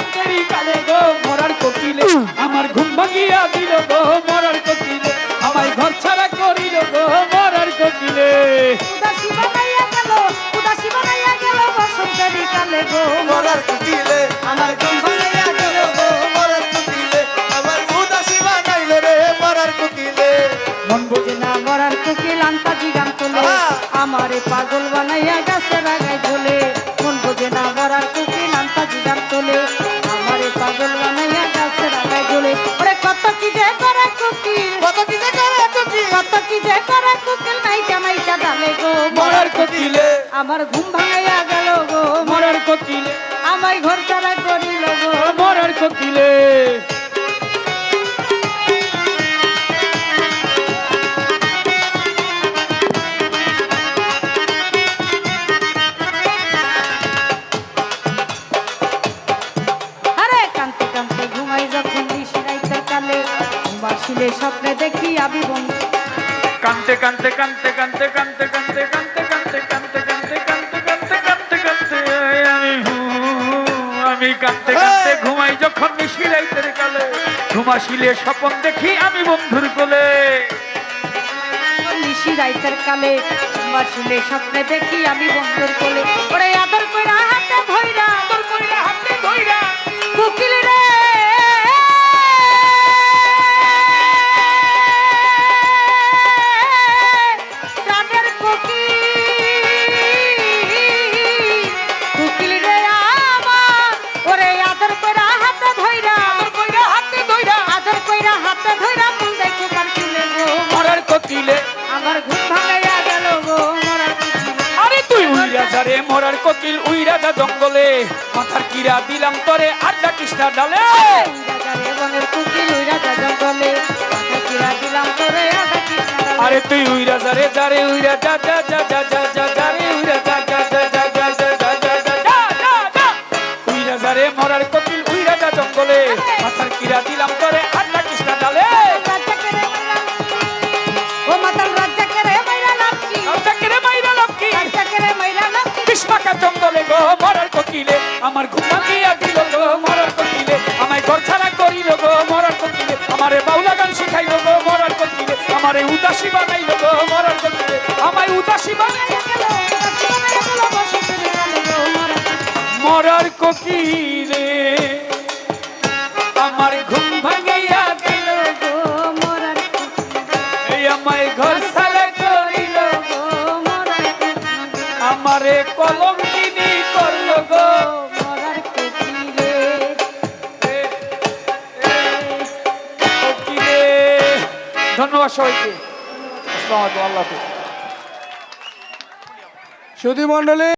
বসন্তেরই কালে গো মরার কোকিলে আমার ঘুম ভাঙিয়া দিল গো মরার কোকিলে আমায় ঘর ছাড়া করিল গো মরার কোকিলে। উদাসী বানাইয়া গেল উদাসী বানাইয়া গেল বসন্তের কালে গো মরার কুকিলে। আমার ঘুম ভাঙিয়া গেল গো মরার কুকিলে আমার উদাসী বানাইল রে মরার কুকিলে। মন বোঝে না মরার কোকিল আন্তাজি গান তোলে? আমারে পাগল বানাইয়া গাছের যে করে কোকিল নাইকা নাইকা ডালে গো মরার কোকিলে আমার ঘুম ভাঙাইয়া গেল গো। মরার কোকিলে আমায় ঘর ছাড়া করিল গো। মরার কোকিলে আরে কান্তে কান্তে ঘুমাই যখন নিশিরাইতে কালে। বাসিলে স্বপ্নে দেখি আবি বন্ধু। কানতে কানতে কানতে কানতে কানতে কানতে কানতে কানতে কানতে কানতে কানতে কানতে কানতে কানতে আমি আমি কানতে কানতে ঘুমাই যখন মিশিলাইতের কালে ঘুমাসিলে স্বপন দেখি আমি বন্ধুর কোলে নিশিরাইতের কালে বাসিলে স্বপ্নে দেখি আমি বন্ধুর কোলে ওরে আদর কইরা হাতে ধইরা আরে মরার কোকিল উইরা দা জঙ্গলে। মাথার কিরা দিলাম তরে, আড্ডা কৃষ্ণা ডালে। আরে তুই উইরা যা রে যা রে উইরা, যা যা যা যা যা যা রে উইরা। আমার ঘুম ভাঙিয়া দিল গো, মরার কোকিলে। আমায় ঘর ছাড়া করিল গো, মরার কোকিলে। আমারে বাউলা গান শিখাইল গো, মরার কোকিলে। আমারে উদাসী বানাইল গো, মরার কোকিলে। আমায় উদাসী বানাইল কালে মরার কোকিলে। আমার ঘুম ভাঙিয়া দিল গো, মরার এই আমায় ঘর ছাড়া করিল গো, মরার আমারে কলঙ্কিনী ধন্যবাদ সবাইকে। আসসালামু আলাইকুম আল্লাহ সুধী মন্ডলী